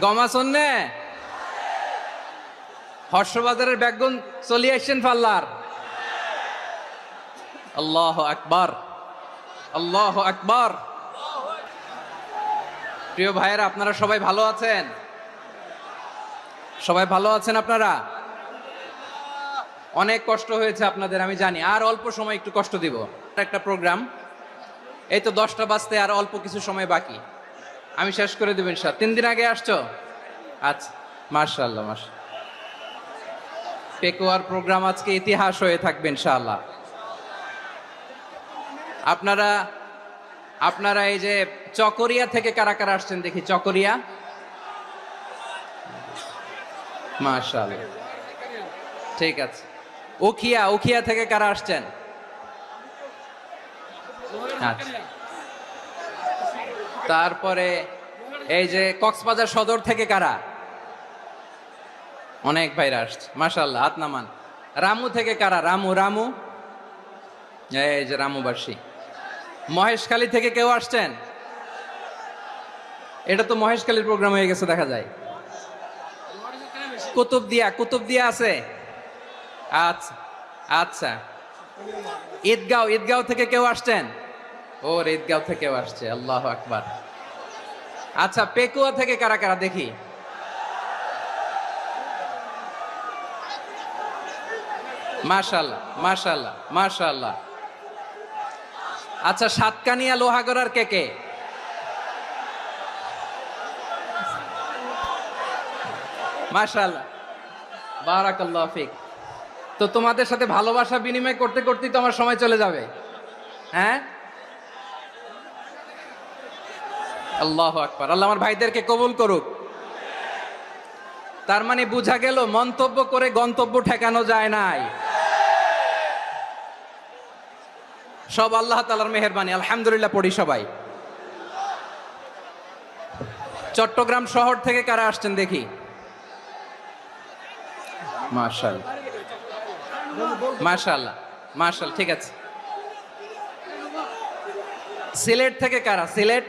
গমা শোনে হর্ষবাজারের ব্যাগুন চলে আসছেন পাল্লার। আল্লাহ আকবার। আল্লাহ আকবার। প্রিয় ভাইয়েরা, আপনারা সবাই ভালো আছেন? সবাই ভালো আছেন আপনারা? অনেক কষ্ট হয়েছে আপনাদের, আমি জানি। আর অল্প সময় একটু কষ্ট দিব। একটা প্রোগ্রাম। এই তো দশটা বাজতে আর অল্প কিছু সময় বাকি। আমি শেষ করে দেবেন স্যার তিন দিন আগে আসছো? আচ্ছা মার্শাল্লাহ মার্শাল পেকোয়ার প্রোগ্রাম আজকে ইতিহাস হয়ে থাকবে ইনশাআল্লাহ। আপনারা আপনারা এই যে চকরিয়া থেকে কারা কারা আসছেন দেখি, চকরিয়া? মাশাআল্লাহ। ঠিক আছে। উখিয়া উখিয়া থেকে কারা আসছেন? আচ্ছা। তারপরে এই যে কক্সবাজার সদর থেকে কারা? অনেক ভাইরা আসছে মাশাল্লাহ হাত নামান। রামু থেকে কারা? রামু রামু। এই যে রামুবাসী। মহেশখালী থেকে কেউ আসছেন? এটা তো মহেশখালীর প্রোগ্রাম হয়ে গেছে, দেখা যায়। কুতুব দিয়া কুতুব দিয়া আছে? আচ্ছা আচ্ছা। ঈদগাঁও ঈদগাঁও থেকে কেউ আসছেন? ওর ঈদগাঁও থেকেও আসছে, আল্লাহ আকবার। আচ্ছা পেকুয়া থেকে কারা কারা, দেখি। মাশাল্লাহ মাশাল্লাহ মাশাল্লাহ আচ্ছা সাতকানিয়া লোহাগড়ার কে কে? মাশাল্লাহ বারাকাল্লাহ ফিক। তো তোমাদের সাথে ভালোবাসা বিনিময় করতে করতেই তো আমার সময় চলে যাবে। হ্যাঁ? আল্লাহ আকবার। আল্লাহ আমার ভাইদেরকে কবুল করুক। তার মানে বোঝা গেল, মন্তব্য করে গন্তব্য ঠেকানো যায় নাই। সব আল্লাহ তালার মেহরবানি। আলহামদুলিল্লাহ পড়ি সবাই। চট্টগ্রাম শহর থেকে কারা আসছেন দেখি? মার্শাল মার্শাল্লাহ মার্শাল ঠিক আছে। সিলেট থেকে কারা? সিলেট?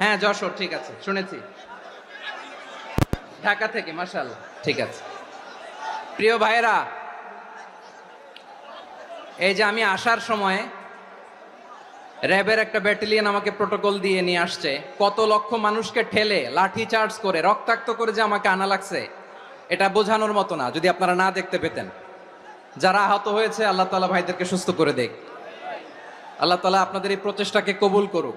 হ্যাঁ যশোর, ঠিক আছে, শুনেছি। ঢাকা থেকে মাশাল ঠিক আছে। প্রিয় ভাইয়েরা, এই যে আমি আসার সময় র্যাবের একটা ব্যাটালিয়ন আমাকে প্রোটোকল দিয়ে নিয়ে আসছে, কত লক্ষ মানুষকে ঠেলে, লাঠি চার্জ করে, রক্তাক্ত করে যে আমাকে আনা লাগছে, এটা বোঝানোর মতো না, যদি আপনারা না দেখতে পেতেন। যারা আহত হয়েছে, আল্লাহ তালা ভাইদেরকে সুস্থ করে দেখ। আল্লাহ তালা আপনাদের এই প্রচেষ্টাকে কবুল করুক।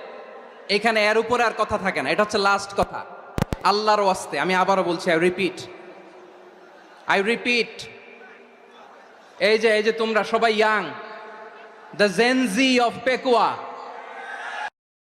এখানে এর উপরে আর কথা থাকে না, এটা হচ্ছে লাস্ট কথা। আল্লাহর ওয়াস্তে, আমি আবারও বলছি আই রিপিট আই রিপিট এই যে এই যে তোমরা সবাই young the Gen Z of Pekua